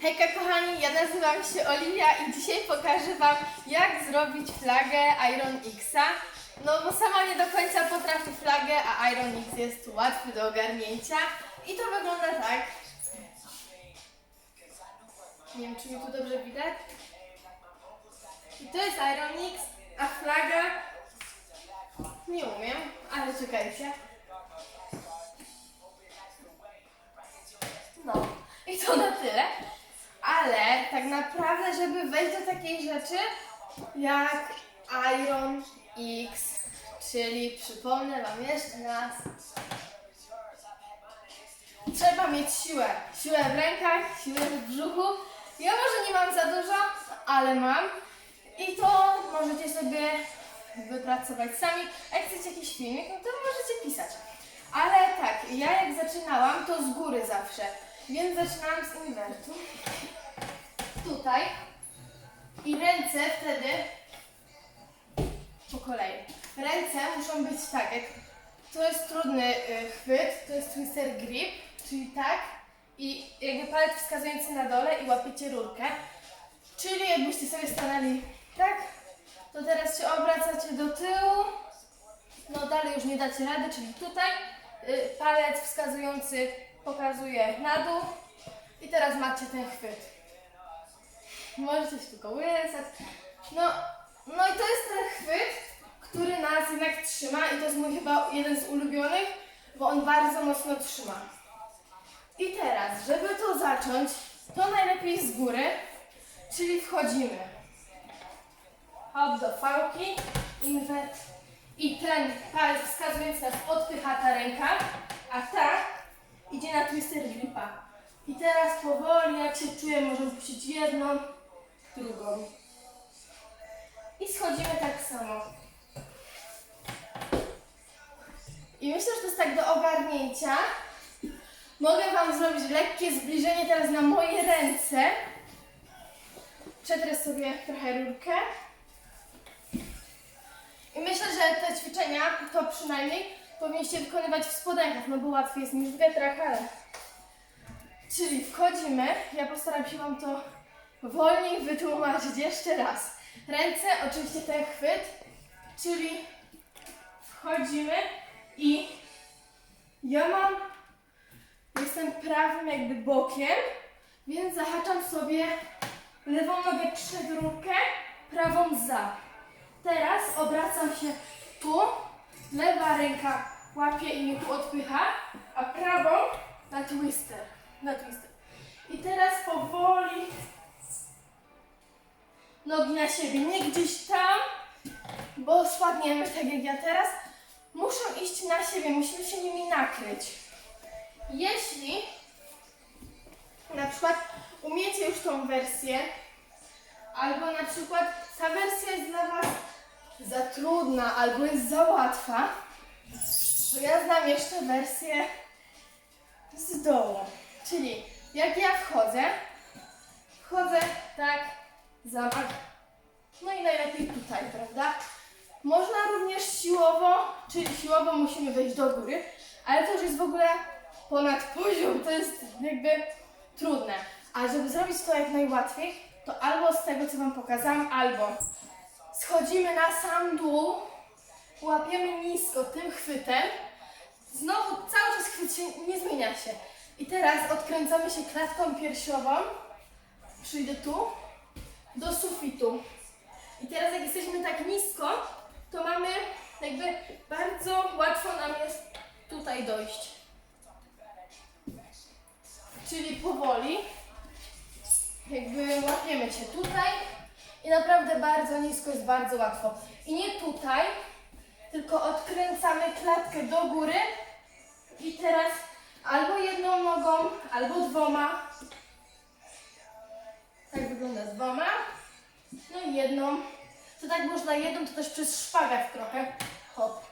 Hejka kochani, ja nazywam się Oliwia i dzisiaj pokażę Wam jak zrobić flagę Iron Xa. No bo sama nie do końca potrafię flagę, a Iron X jest łatwy do ogarnięcia. I to wygląda tak. Nie wiem czy mi tu dobrze widać. I to jest Iron X, a flaga nie umiem, ale czekajcie. No, i to na tyle. Ale tak naprawdę, żeby wejść do takiej rzeczy jak Iron X, czyli przypomnę Wam jeszcze raz, trzeba mieć siłę. Siłę w rękach, siłę w brzuchu. Ja może nie mam za dużo, ale mam. I to możecie sobie wypracować sami. Jak chcecie jakiś filmik, no to możecie pisać. Ale tak, ja jak zaczynałam, to z góry zawsze. Więc zaczynałam z inwertu. Tutaj. I ręce wtedy po kolei. Ręce muszą być tak, jak to jest trudny y, chwyt, to jest twister grip, czyli tak i jakby palec wskazujący na dole i łapiecie rurkę. Czyli jakbyście sobie stanęli tak, to teraz się obracacie do tyłu, no dalej już nie dacie rady, czyli tutaj y, palec wskazujący pokazuje na dół i teraz macie ten chwyt. Możecie się tylko łyżać. No, no i to jest ten chwyt, który nas jednak trzyma i to jest mój chyba jeden z ulubionych, bo on bardzo mocno trzyma. I teraz, żeby to zacząć, to najlepiej z góry, czyli wchodzimy. Hop do fałki, inwert i ten palec wskazujący nas odpycha ta ręka, a ta idzie na twister gripa. I teraz powoli, jak się czuję, możemy puścić jedną, drugą. I schodzimy tak samo. I myślę, że to jest tak do ogarnięcia. Mogę Wam zrobić lekkie zbliżenie teraz na moje ręce. Przetrę sobie trochę rurkę. I myślę, że te ćwiczenia, to przynajmniej, powinniście wykonywać w spodenkach, no bo łatwiej jest niż w getrach, ale... Czyli wchodzimy, ja postaram się Wam to wolniej wytłumaczyć jeszcze raz. Ręce, oczywiście ten chwyt, czyli wchodzimy i ja mam, jestem prawym jakby bokiem, więc zahaczam sobie lewą nogę przed rurkę, prawą za. Teraz obracam się tu, lewa ręka łapie i mnie tu odpycha, a prawą na twister. Na twister. I teraz powoli nogi na siebie, nie gdzieś tam, bo spadniemy tak jak ja teraz. Muszą iść na siebie, musimy się nimi nakryć. Jeśli na przykład umiecie już tą wersję, albo na przykład ta wersja jest dla Was za trudna, albo jest za łatwa, to ja znam jeszcze wersję z dołu. Czyli jak ja wchodzę, wchodzę tak, zamach, no i najlepiej tutaj, prawda? Można również siłowo, czyli siłowo musimy wejść do góry, ale to już jest w ogóle ponad poziom, to jest jakby trudne. A żeby zrobić to jak najłatwiej, to albo z tego, co Wam pokazałam, albo schodzimy na sam dół, łapiemy nisko tym chwytem, znowu cały czas chwyt się nie zmienia się. I teraz odkręcamy się klatką piersiową, przyjdę tu, do sufitu. I teraz jak jesteśmy tak nisko, to mamy jakby bardzo łatwo nam jest tutaj dojść. Czyli powoli jakby łapiemy się tutaj i naprawdę bardzo nisko jest bardzo łatwo. I nie tutaj, tylko odkręcamy klatkę do góry i teraz albo jedną nogą, albo dwoma. Wygląda z dwoma. No i jedną. To tak można jedną, to też przez szpagat trochę. Hop.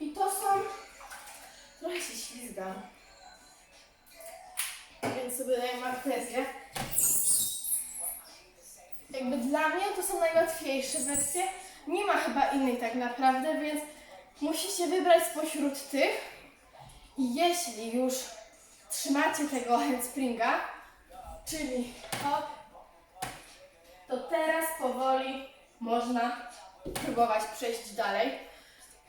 I to są... Trochę się ślizgam. Więc sobie daję martezję. Jakby dla mnie to są najłatwiejsze wersje. Nie ma chyba innej tak naprawdę, więc musicie wybrać spośród tych. I jeśli już trzymacie tego handspringa, czyli hop, to teraz powoli można próbować przejść dalej.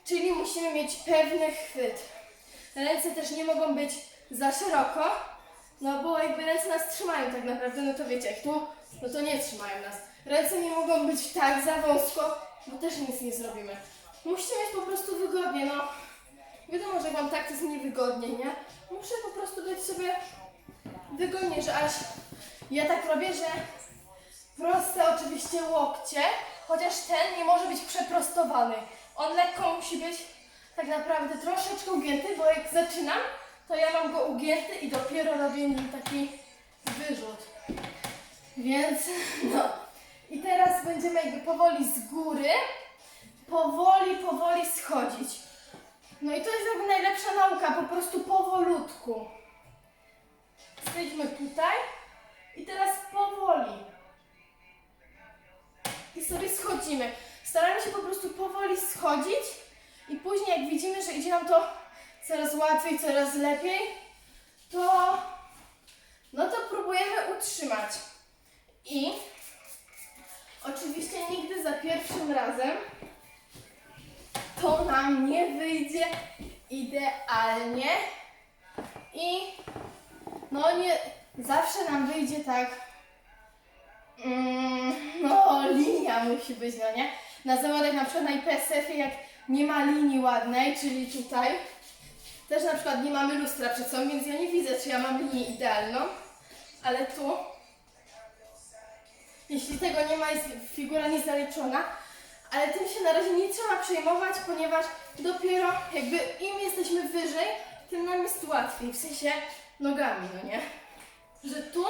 Czyli musimy mieć pewny chwyt. Ręce też nie mogą być za szeroko, no bo jakby ręce nas trzymają tak naprawdę, no to wiecie, jak tu, no to nie trzymają nas. Ręce nie mogą być tak za wąsko, bo też nic nie zrobimy. Musicie mieć po prostu wygodnie, no. Wiadomo, że wam tak to jest niewygodnie, nie? Muszę po prostu dać sobie wygodnie, że aż ja tak robię, że proste oczywiście łokcie, chociaż ten nie może być przeprostowany. On lekko musi być tak naprawdę troszeczkę ugięty, bo jak zaczynam, to ja mam go ugięty i dopiero robię nim taki wyrzut. Więc no. I teraz będziemy jakby powoli z góry, powoli, powoli schodzić. No i to jest jakby najlepsza nauka, po prostu powolutku. Stejdźmy tutaj i teraz powoli. I sobie schodzimy. Staramy się po prostu powoli schodzić i później jak widzimy, że idzie nam to coraz łatwiej, coraz lepiej, to no to próbujemy utrzymać. I oczywiście nigdy za pierwszym razem to nam nie wyjdzie idealnie i no nie zawsze nam wyjdzie tak mm, no linia musi być, no nie? Na zawodach na przykład na IPSF-ie jak nie ma linii ładnej, czyli tutaj też na przykład nie mamy lustra przed sobą, więc ja nie widzę, czy ja mam linię idealną, ale tu jeśli tego nie ma, jest figura niezaliczona, ale tym się na razie nie trzeba przejmować, ponieważ dopiero jakby im jesteśmy wyżej, tym nam jest łatwiej, w sensie nogami, no nie? Że tu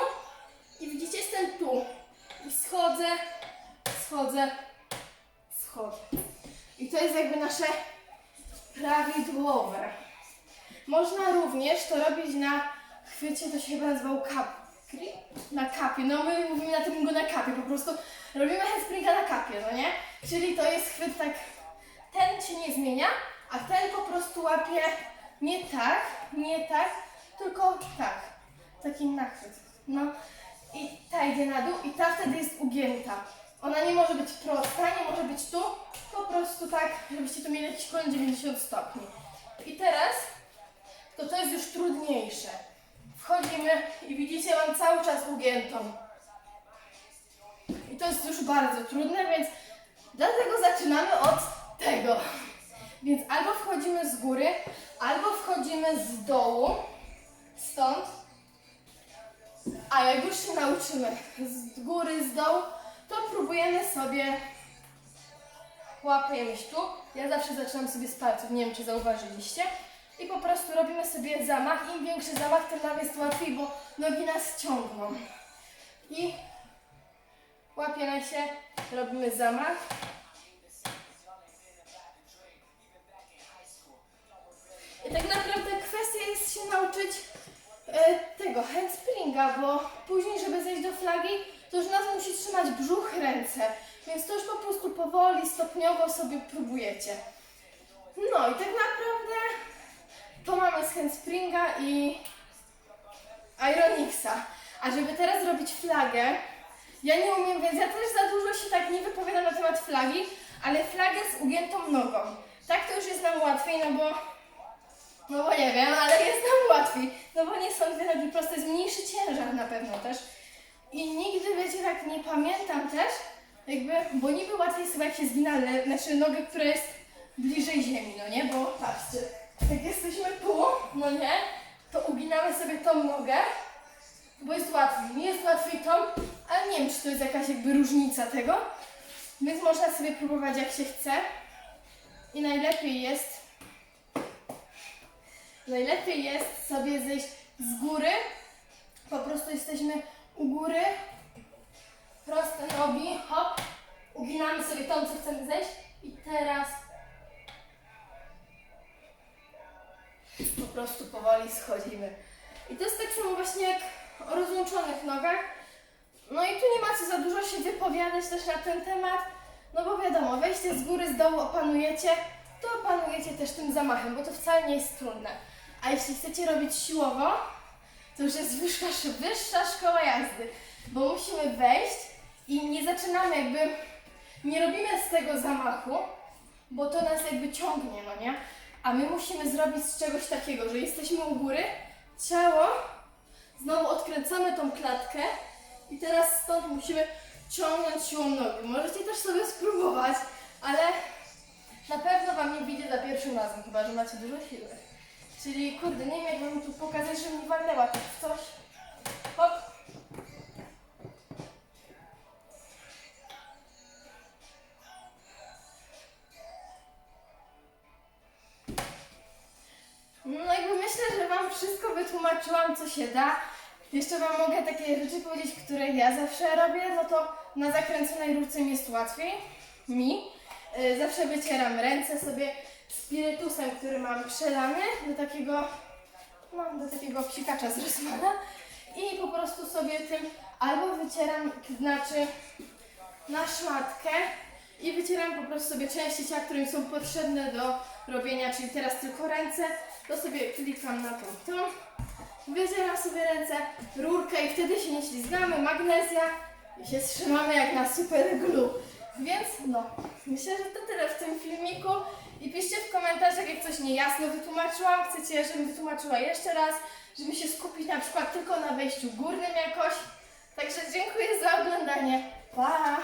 i widzicie, jestem tu i schodzę, schodzę, schodzę. I to jest jakby nasze prawidłowe. Można również to robić na chwycie, to się chyba nazywał kapri? Na kapie. No my mówimy na tym go na kapie, po prostu robimy handspringa na kapie, no nie? Czyli to jest chwyt tak, ten się nie zmienia, a ten po prostu łapie nie tak, nie tak, tylko tak. Taki nachwyt. No i ta idzie na dół i ta wtedy jest ugięta. Ona nie może być prosta, nie może być tu, po prostu tak, żebyście tu mieli jakiś kąt 90 stopni. I teraz to to jest już trudniejsze. Wchodzimy i widzicie, mam cały czas ugiętą. I to jest już bardzo trudne, więc dlatego zaczynamy od tego. Więc albo wchodzimy z góry, albo wchodzimy z dołu, stąd. A jak już się nauczymy z góry, z dołu, to próbujemy sobie łapiemy się tu. Ja zawsze zaczynam sobie z palców, nie wiem czy zauważyliście. I po prostu robimy sobie zamach. Im większy zamach, tym nam jest łatwiej, bo nogi nas ciągną. I łapiemy się, robimy zamach. I tak naprawdę kwestia jest się nauczyć tego handspringa, bo później, żeby zejść do flagi, to już nas musi trzymać brzuch, ręce. Więc to już po prostu powoli, stopniowo sobie próbujecie. No i tak naprawdę to mamy z handspringa i Ironixa. A żeby teraz zrobić flagę, ja nie umiem, więc ja też za dużo się tak nie wypowiadam na temat flagi, ale flagę z ugiętą nogą. Tak to już jest nam łatwiej, no bo no bo nie wiem, ale jest nam łatwiej. No bo nie są dwie nogi proste, jest mniejszy ciężar na pewno też. I nigdy, wiecie, tak nie pamiętam też, jakby, bo niby łatwiej sobie jak się zgina, znaczy nogę, która jest bliżej ziemi, no nie? Bo patrzcie, jak jesteśmy tu, no nie, to uginamy sobie tą nogę, bo jest łatwiej. Nie jest łatwiej tą, ale nie wiem, czy to jest jakaś jakby różnica tego. Więc można sobie próbować jak się chce. I najlepiej jest Najlepiej jest sobie zejść z góry. Po prostu jesteśmy u góry. Proste nogi, hop. Uginamy sobie tą, co chcemy zejść. I teraz po prostu powoli schodzimy. I to jest tak samo właśnie jak o rozłączonych nogach. No i tu nie ma co za dużo się wypowiadać też na ten temat. No bo wiadomo, wejście z góry, z dołu opanujecie, to opanujecie też tym zamachem, bo to wcale nie jest trudne. A jeśli chcecie robić siłowo, to już jest wyższa, wyższa szkoła jazdy, bo musimy wejść i nie zaczynamy jakby, nie robimy z tego zamachu, bo to nas jakby ciągnie, no nie? A my musimy zrobić z czegoś takiego, że jesteśmy u góry, ciało, znowu odkręcamy tą klatkę i teraz stąd musimy ciągnąć siłą nogi. Możecie też sobie spróbować, ale na pewno Wam nie wyjdzie za pierwszym razem, chyba że macie dużo siły. Czyli kurde, nie wiem jak Wam tu pokazać, żebym nie walnęła tak coś. Hop. No jakby myślę, że Wam wszystko wytłumaczyłam, co się da. Jeszcze Wam mogę takie rzeczy powiedzieć, które ja zawsze robię, no to na zakręconej rurce mi jest łatwiej, mi. Y, Zawsze wycieram ręce sobie spirytusem, który mam przelany do takiego, no do takiego psikacza z Rossmana i po prostu sobie tym albo wycieram, znaczy na szmatkę i wycieram po prostu sobie części ciała, które mi są potrzebne do robienia, czyli teraz tylko ręce, to sobie klikam na tą, tą, wycieram sobie ręce, rurkę i wtedy się nie ślizgamy, magnezja i się trzymamy jak na super glue. Więc no, myślę, że to tyle w tym filmiku i piszcie w komentarzach, jak coś niejasno wytłumaczyłam, chcecie, żebym wytłumaczyła jeszcze raz, żeby się skupić na przykład tylko na wejściu górnym jakoś. Także dziękuję za oglądanie. Pa!